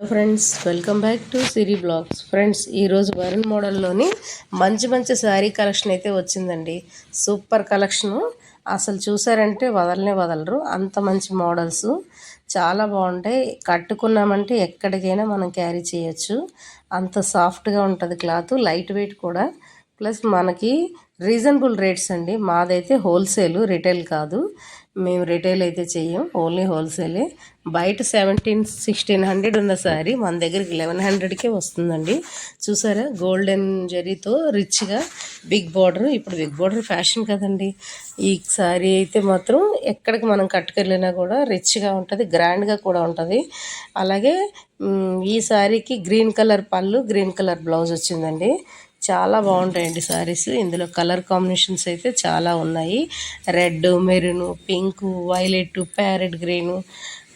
Friends welcome back to Siri vlogs friends ఈరోజు వరుణ్ మోడల్లోని మంచి మంచి శారీ కలెక్షన్ అయితే వచ్చిందండి. సూపర్ కలెక్షను అసలు చూసారంటే వదలనే వదలరు. అంత మంచి మోడల్స్ చాలా బాగుంటాయి. కట్టుకున్నామంటే ఎక్కడికైనా మనం క్యారీ చేయొచ్చు. అంత సాఫ్ట్గా ఉంటుంది క్లాత్ లైట్ వెయిట్ కూడా. ప్లస్ మనకి రీజనబుల్ రేట్స్ అండి. మాదైతే హోల్సేల్ రిటైల్ కాదు. మేము రిటైల్ అయితే చెయ్యం ఓన్లీ హోల్సేలే బయట సెవెంటీన్ సిక్స్టీన్ హండ్రెడ్ ఉన్న శారీ మన దగ్గరికి లెవెన్ హండ్రెడ్కే వస్తుందండి. చూసారా? గోల్డెన్ జరీతో రిచ్గా బిగ్ బార్డర్ ఇప్పుడు బిగ్ బార్డర్ ఫ్యాషన్ కదండి. ఈ శారీ అయితే మాత్రం ఎక్కడికి మనం కట్టుకెళ్ళినా కూడా రిచ్గా ఉంటుంది గ్రాండ్గా కూడా ఉంటుంది. అలాగే ఈ శారీకి గ్రీన్ కలర్ పళ్ళు గ్రీన్ కలర్ బ్లౌజ్ వచ్చిందండి. చాలా బాగుంటాయండి శారీస్ ఇందులో కలర్ కాంబినేషన్స్ అయితే చాలా ఉన్నాయి. Red maroon pink violet parrot green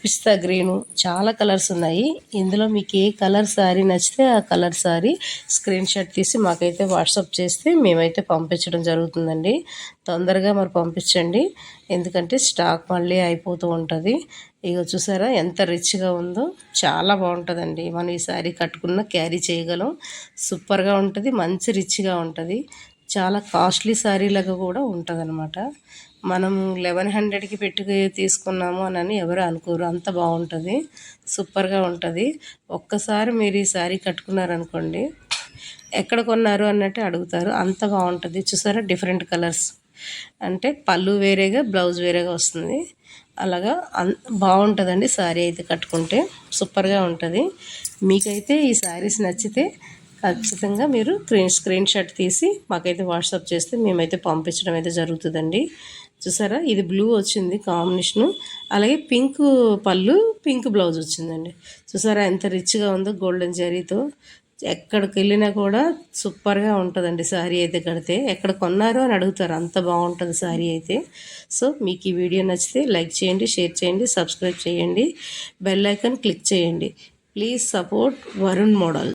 pista green. చాలా కలర్స్ ఉన్నాయి. ఇందులో మీకు ఏ కలర్ శారీ నచ్చితే ఆ కలర్ శారీ స్క్రీన్ షాట్ తీసి మాకైతే వాట్సాప్ చేస్తే మేమైతే పంపించడం జరుగుతుందండి. తొందరగా మరి పంపించండి. ఎందుకంటే స్టాక్ మళ్ళీ అయిపోతూ ఉంటుంది. ఇక చూసారా ఎంత రిచ్గా ఉందో. చాలా బాగుంటుందండి. మనం ఈ శారీ కట్టుకున్న క్యారీ చేయగలం. సూపర్గా ఉంటుంది. మంచి రిచ్గా ఉంటుంది. చాలా కాస్ట్లీ శారీలాగా కూడా ఉంటుంది మనం లెవెన్ హండ్రెడ్కి పెట్టుకు తీసుకున్నాము అని ఎవరు అనుకోరు. అంత బాగుంటుంది. సూపర్గా ఉంటుంది. ఒక్కసారి మీరు ఈ శారీ కట్టుకున్నారనుకోండి ఎక్కడ కొన్నారు అన్నట్టు అడుగుతారు. అంత బాగుంటుంది. చూసారా? Different colours. అంటే పళ్ళు వేరేగా బ్లౌజ్ వేరేగా వస్తుంది. అలాగా అన్ బాగుంటుందండి శారీ అయితే కట్టుకుంటే. సూపర్గా ఉంటుంది. మీకైతే ఈ శారీస్ నచ్చితే ఖచ్చితంగా మీరు స్క్రీన్ స్క్రీన్ షాట్ తీసి మాకైతే వాట్సాప్ చేస్తే మేమైతే పంపించడం అయితే జరుగుతుందండి. చూసారా? ఇది బ్లూ వచ్చింది కాంబినేషను. అలాగే పింక్ పళ్ళు పింక్ బ్లౌజ్ వచ్చిందండి. చూసారా? ఎంత రిచ్గా ఉందో గోల్డెన్ జరీతో. ఎక్కడికి వెళ్ళినా కూడా సూపర్గా ఉంటుందండి శారీ అయితే కడితే. ఎక్కడ కొన్నారు అని అడుగుతారు. అంత బాగుంటుంది శారీ అయితే. సో మీకు ఈ వీడియో నచ్చితే లైక్ చేయండి షేర్ చేయండి సబ్స్క్రైబ్ చేయండి. బెల్ ఐకాన్ క్లిక్ చేయండి. Please support Varun model.